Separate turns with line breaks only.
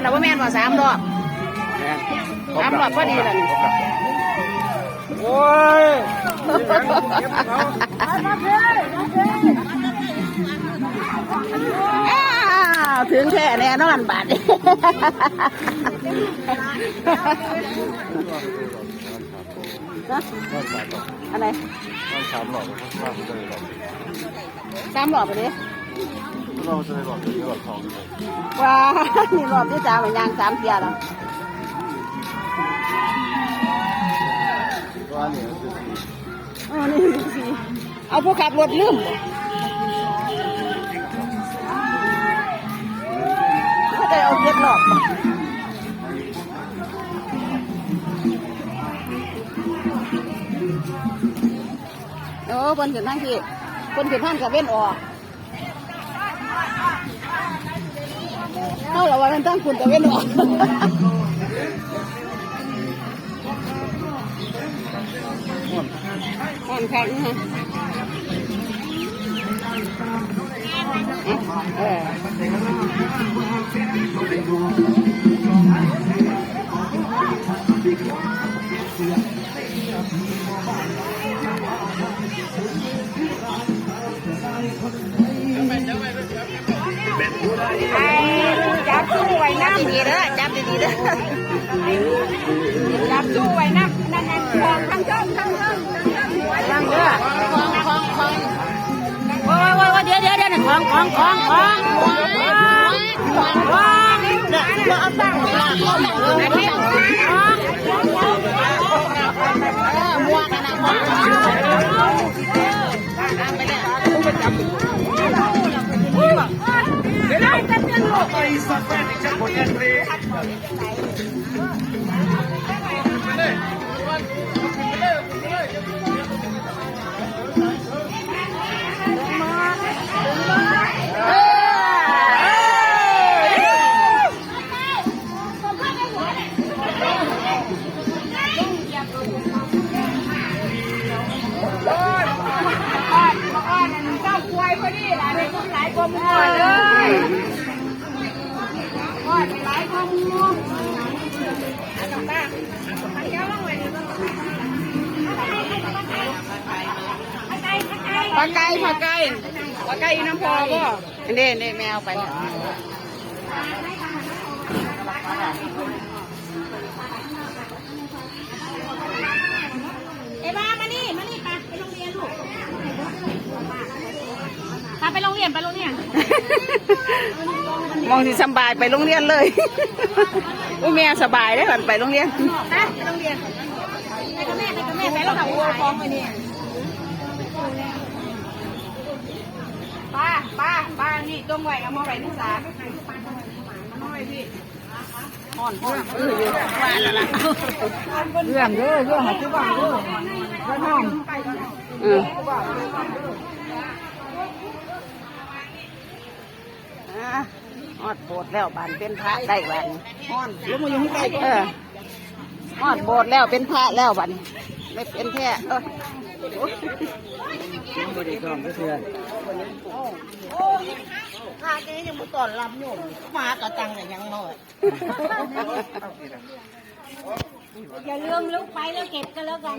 แล้วว่าแม่นว่าสามรอบสามรอบพอดีแล้วนี่
โอ้ย
อ้าวถึงแค่แน่นอนบาทนี้นะอะไร
สามหลอดข้าวจะได้หลอด
สามรอบไปดิ
เราจะได้หลอดหลอดทองเลย
ว้านี่รอบที่สามมันยางสามเทียแล้ว
ก็อันนี้คือ
อ๋อนี่สิเอาผู้ขับรถลืมบ่ก็จะเอาเจ็ดรอบบ่โอ้บนขึ้นทางที่บนขึ้นทางกับเว้นออก เข้าแล้วว่ามันตั้งคุณกับเว้นออกอ่อนแข็งฮะเออ จับสู้ไว้น้ำดีเด้อจับดีๆเด้อจับสู้ไว้น้ำนั่นนั่นคลองทั้งช่องทั้งช่องทั้งเด้อคลองคลองคลองโอ้ยโอ้ยเดี๋ยวเดี๋ยวเดี๋ยวคลองคลองคลองคลองคลองคลองคลองเดี๋ยวเอาตั้งหลักคลองคลองคลอง เจ้าควายพอดีหลายคนหลายคนหมดเลย กปลาไก่ปลาไก่ปลาไก่น้ำพอก็เน่เน่แมวไปแล้ว
เอวามานี่ มานี่ไปไปโรงเรียนลูกพาไปโรงเรียนไปโรงเรียน
มองที่สบายไปโรงเรียนเลยอุ้แม่สบายได้หันไปโรงเรียน
ไปไปโรงเรียนไปกับแม่ไปกับแม่ไปแล้วค่ะวัวฟ้องไปเนี่ยป้าป้าป้านี่จงไว้เอามาไว้ที่ศาลเอามาไว้พี่
อ่อนพ่อเอออยู่ว่าแล้วล่ะ
เรื่องเยอะเรื่องหาที่บ้านเยอะแล้วน้อง
เอออะ ฮอดโบสถ์แล้วบานเป็นพระได้บานฮอดลงมาอยู่ข้างใกล้เออฮอดโบสถ์แล้วเป็นพระแล้วบานไม่เป็นแค่เออ
ไม่ได้ต้องก็เชื่อ
ข้าแกยังมาต้อนรับโยมมากระตังแต่ยังน้อย
อย่าลืมลุกไปแล้วเก็บกันแล้วกัน